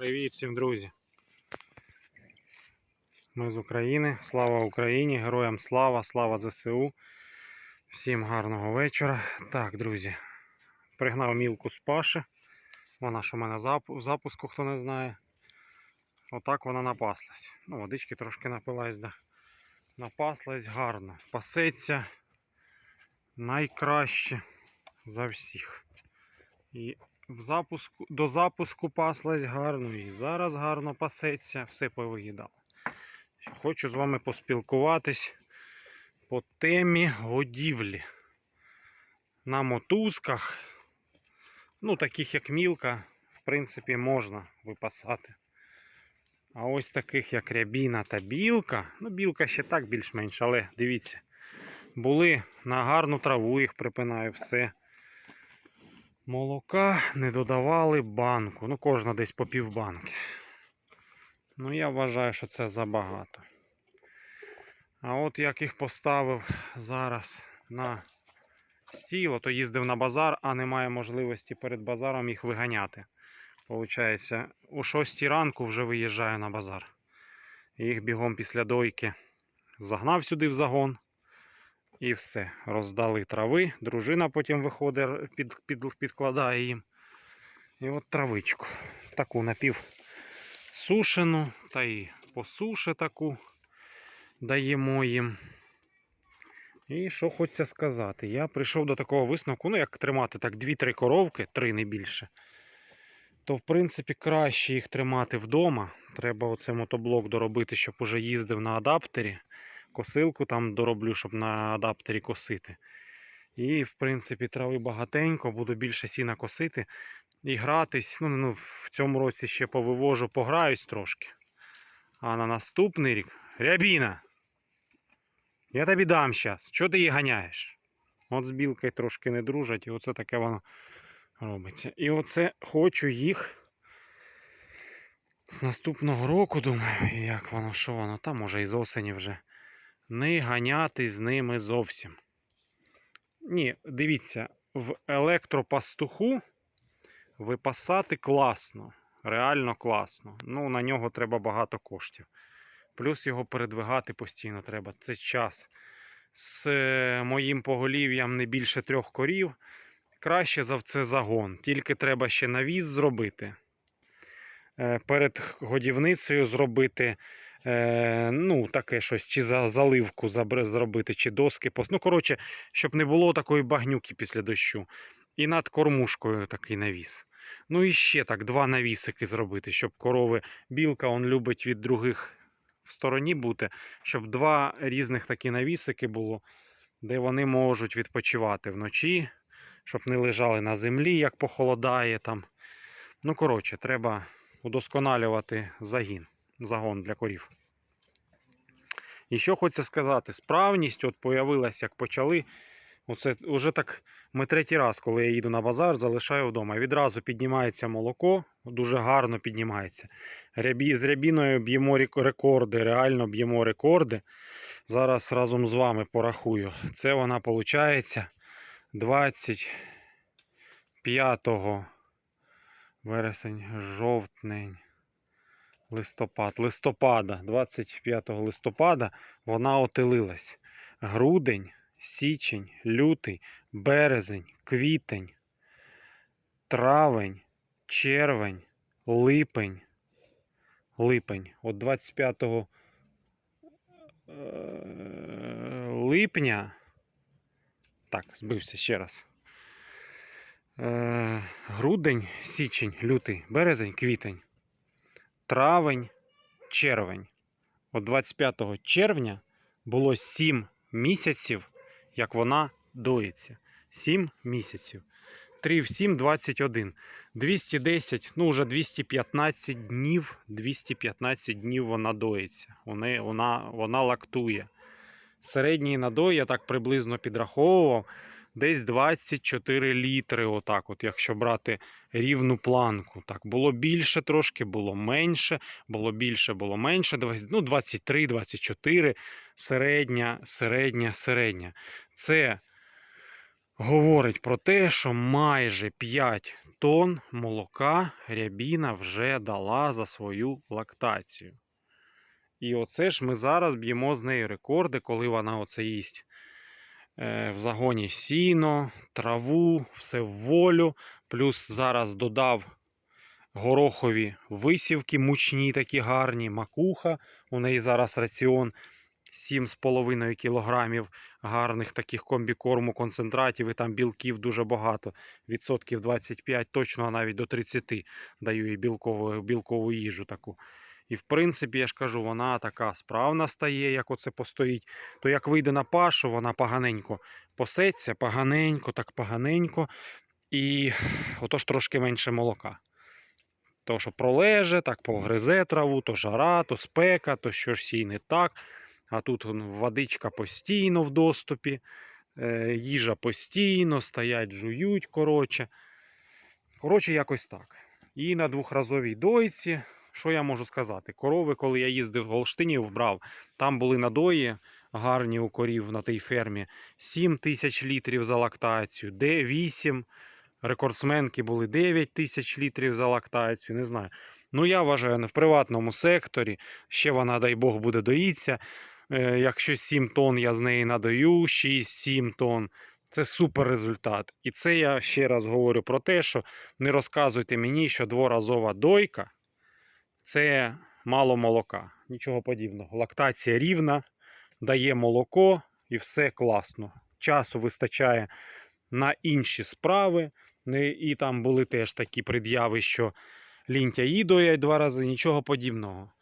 Привіт всім, друзі. Ми з України. Слава Україні! Героям слава, слава ЗСУ. Всім гарного вечора. Так, друзі. Пригнав мілку з Паши. Вона ж у мене в запуску, хто не знає. Отак вона напаслась. Ну, водички трошки напилась, да. Напаслась гарно. Пасеться найкраще за всіх. І в запуску, до запуску паслась гарно і зараз гарно пасеться, все повиїдало. Хочу з вами поспілкуватись по темі годівлі. На мотузках, ну, таких як мілка, в принципі, можна випасати. А ось таких як рябіна та білка, ну, білка ще так більш-менш, але дивіться, були на гарну траву, їх припинаю все. Молока не додавали банку. Ну, кожна десь по півбанки. Ну, я вважаю, що це забагато. А от як їх поставив зараз на стіло, то їздив на базар, а немає можливості перед базаром їх виганяти. Получається, о 6 ранку вже виїжджаю на базар. Їх бігом після дойки загнав сюди в загон. І все. Роздали трави. Дружина потім виходить, під, під, підкладає їм. І от травичку. Таку напівсушену, та й по суші таку даємо їм. І що хочеться сказати? Я прийшов до такого висновку, ну як тримати так 2-3 коровки, 3 не більше. То, в принципі, краще їх тримати вдома. Треба оце мотоблок доробити, щоб уже їздив на адаптері косилку там дороблю, щоб на адаптері косити. І, в принципі, трави багатенько, буду більше сіна косити і гратись. Ну, ну, в цьому році ще повивожу, пограюсь трошки. А на наступний рік. Рябіна! Я тобі дам зараз. Чого ти її ганяєш? От з білкою трошки не дружать, і оце таке воно робиться. І оце хочу їх. З наступного року, думаю, як воно, що воно, там може і з осені вже не ганяти з ними зовсім. Ні, дивіться, в електропастуху випасати класно, реально класно. Ну, на нього треба багато коштів. Плюс його передвигати постійно треба. Це час. З е, моїм поголів'ям не більше трьох корів. Краще за це загон. Тільки треба ще навіз зробити. Е, Перед годівницею зробити е, ну, таке щось, чи за заливку зробити, чи доски. Ну, коротше, щоб не було такої багнюки після дощу. І над кормушкою такий навіс. Ну і ще так, два навісики зробити, щоб корови, білка он любить від других в стороні бути, щоб два різних такі навісики було, де вони можуть відпочивати вночі, щоб не лежали на землі, як похолодає там. Ну, коротше, треба удосконалювати загін, загон для корів. І що хочеться сказати, справність от появилась, як почали. Оце вже так ми третій раз, коли я їду на базар, залишаю вдома. Відразу піднімається молоко, дуже гарно піднімається. Рябі, з рябіною б'ємо рекорди, реально б'ємо рекорди. Зараз разом з вами порахую. Це вона виходить 25 вересень, жовтень, листопад. Листопада, 25 листопада вона отелилась. Грудень, січень, лютий, березень, квітень, травень, червень, липень. Липень. От 25 е, липня. Так, збився ще раз. Е, грудень, січень, лютий, березень, квітень, травень, червень. От 25 червня було 7 місяців, як вона доїться. 7 місяців. 3 в 7 21. 210, ну вже 215 днів. 215 днів вона доїться. Вона, вона, вона лактує. Середній надой, я так приблизно підраховував, десь 24 літри, отак, от, якщо брати рівну планку. Так, було більше трошки, було менше, було більше, було менше. Ну, 23, 24, середня, середня, середня. Це говорить про те, що майже 5 тонн молока рябіна вже дала за свою лактацію. І оце ж ми зараз б'ємо з нею рекорди, коли вона оце їсть в загоні сіно, траву, все в волю. Плюс зараз додав горохові висівки, мучні такі гарні, макуха. У неї зараз раціон 7,5 кілограмів гарних таких комбікорму концентратів, і там білків дуже багато. Відсотків 25, точно а навіть до 30 даю їй білкову, білкову їжу таку. І в принципі, я ж кажу, вона така справна стає, як оце постоїть. То як вийде на пашу, вона поганенько посеться, поганенько, так поганенько. І отож трошки менше молока. То, що пролеже, так погризе траву, то жара, то спека, то що ж сій не так. А тут водичка постійно в доступі, е, їжа постійно, стоять, жують, коротше. Коротше, якось так. І на двохразовій дойці, що я можу сказати? Корови, коли я їздив в Голштинів, брав, там були надої гарні у корів на тій фермі. 7 тисяч літрів за лактацію, де 8. Рекордсменки були 9 тисяч літрів за лактацію, не знаю. Ну, я вважаю, в приватному секторі ще вона, дай Бог, буде доїться. Е, Якщо 7 тонн я з неї надаю, 6-7 тонн. Це супер результат. І це я ще раз говорю про те, що не розказуйте мені, що дворазова дойка це мало молока. Нічого подібного. Лактація рівна, дає молоко і все класно. Часу вистачає на інші справи. І там були теж такі пред'яви, що лінтяї доять два рази, нічого подібного.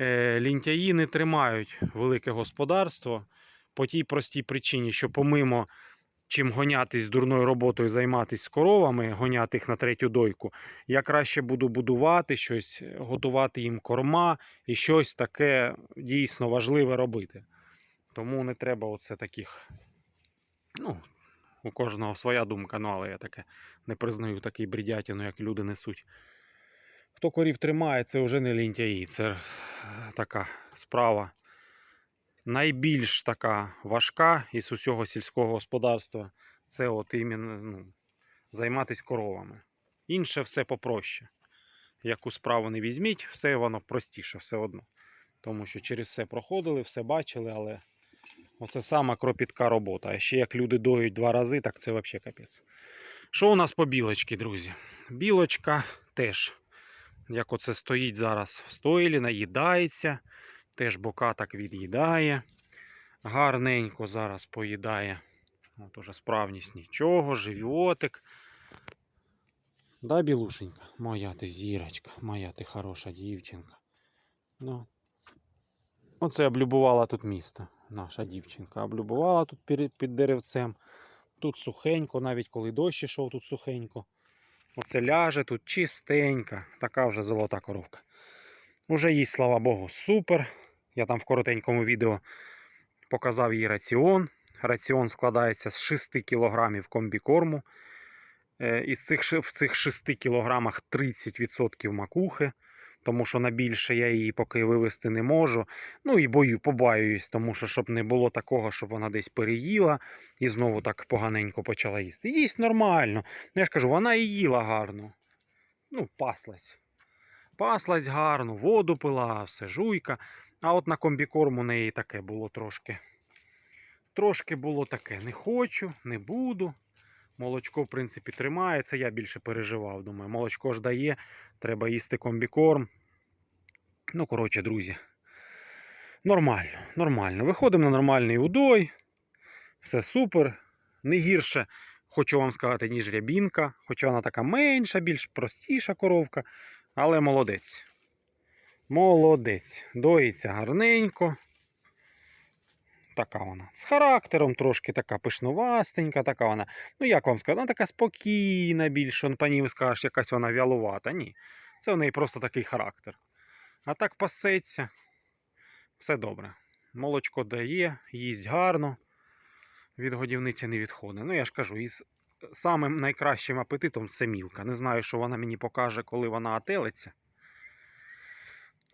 Е, Лінтяї не тримають велике господарство по тій простій причині, що помимо чим гонятись дурною роботою, займатися з коровами, гоняти їх на третю дойку, я краще буду будувати щось, готувати їм корма і щось таке дійсно важливе робити. Тому не треба оце таких. Ну, у кожного своя думка, ну але я таке не признаю такий бредятину, як люди несуть. Хто корів тримає, це вже не лінтяї, це така справа найбільш така важка із усього сільського господарства. Це от іменно ну, займатися коровами. Інше все попроще. Яку справу не візьміть, все воно простіше все одно. Тому що через все проходили, все бачили, але оце сама кропітка робота. А ще як люди доють два рази, так це взагалі капець. Що у нас по білочці, друзі? Білочка теж, як оце стоїть зараз в стойлі, наїдається, теж бока так від'їдає. Гарненько зараз поїдає. От уже справність нічого, животик. Да, білушенька, моя ти зірочка, моя ти хороша дівчинка. Ну. Оце облюбувала тут місто. Наша дівчинка облюбувала тут під, під деревцем. Тут сухенько, навіть коли дощ ішов, тут сухенько. Оце ляже тут чистенька, така вже золота коровка. Уже їй, слава Богу, супер. Я там в коротенькому відео показав їй раціон. Раціон складається з 6 кг комбікорму. Е, Із цих, в цих 6 кг 30% макухи, тому що на більше я її поки вивести не можу. Ну і бою, побаююсь, тому що щоб не було такого, щоб вона десь переїла і знову так поганенько почала їсти. Їсть нормально. Я ж кажу, вона і їла гарно. Ну, паслась. Паслась гарно, воду пила, все жуйка. А от на комбікорм у неї таке було трошки. Трошки було таке. Не хочу, не буду. Молочко, в принципі, тримає. Це я більше переживав. Думаю, молочко ж дає, треба їсти комбікорм. Ну, коротше, друзі. Нормально, нормально. Виходимо на нормальний удой. Все супер. Не гірше, хочу вам сказати, ніж рябінка. Хоча вона така менша, більш простіша коровка. Але молодець. Молодець. Доїться гарненько. Така вона. З характером трошки така пишнувастенька, така вона. Ну, як вам сказати, вона така спокійна більш, он по ній скажеш, якась вона вялувата. Ні. Це в неї просто такий характер. А так пасеться. Все добре. Молочко дає, їсть гарно. Від годівниці не відходить. Ну, я ж кажу, із самим найкращим апетитом це мілка. Не знаю, що вона мені покаже, коли вона отелиться.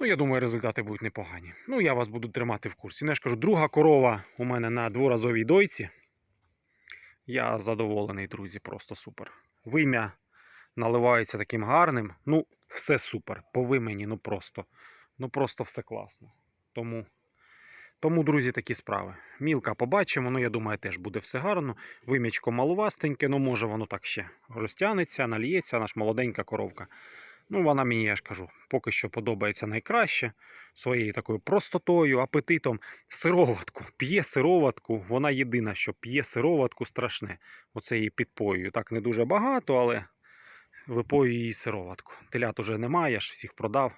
Ну, я думаю, результати будуть непогані. Ну, я вас буду тримати в курсі. Ну, я ж кажу, друга корова у мене на дворазовій дойці. Я задоволений, друзі, просто супер. Вим'я наливається таким гарним. Ну, все супер. По вимені, ну просто. Ну просто все класно. Тому, тому, друзі, такі справи. Мілка побачимо, ну я думаю, теж буде все гарно. Вимічко малувастеньке, ну може воно так ще розтягнеться, наліється, наш молоденька коровка. Ну, вона мені, я ж кажу, поки що подобається найкраще своєю такою простотою, апетитом. Сироватку. П'є сироватку. Вона єдина, що п'є сироватку страшне. Оце її підпоюю. Так не дуже багато, але випою її сироватку. Телят уже немає, я ж всіх продав.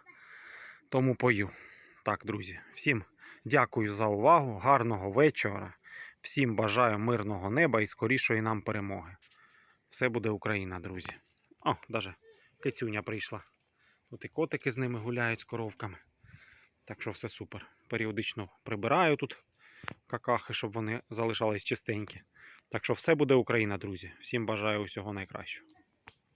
Тому пою. Так, друзі, всім дякую за увагу. Гарного вечора. Всім бажаю мирного неба і скорішої нам перемоги. Все буде Україна, друзі. О, даже кицюня прийшла. Тут і котики з ними гуляють з коровками. Так що все супер. Періодично прибираю тут какахи, щоб вони залишались чистенькі. Так що все буде Україна, друзі. Всім бажаю усього найкращого.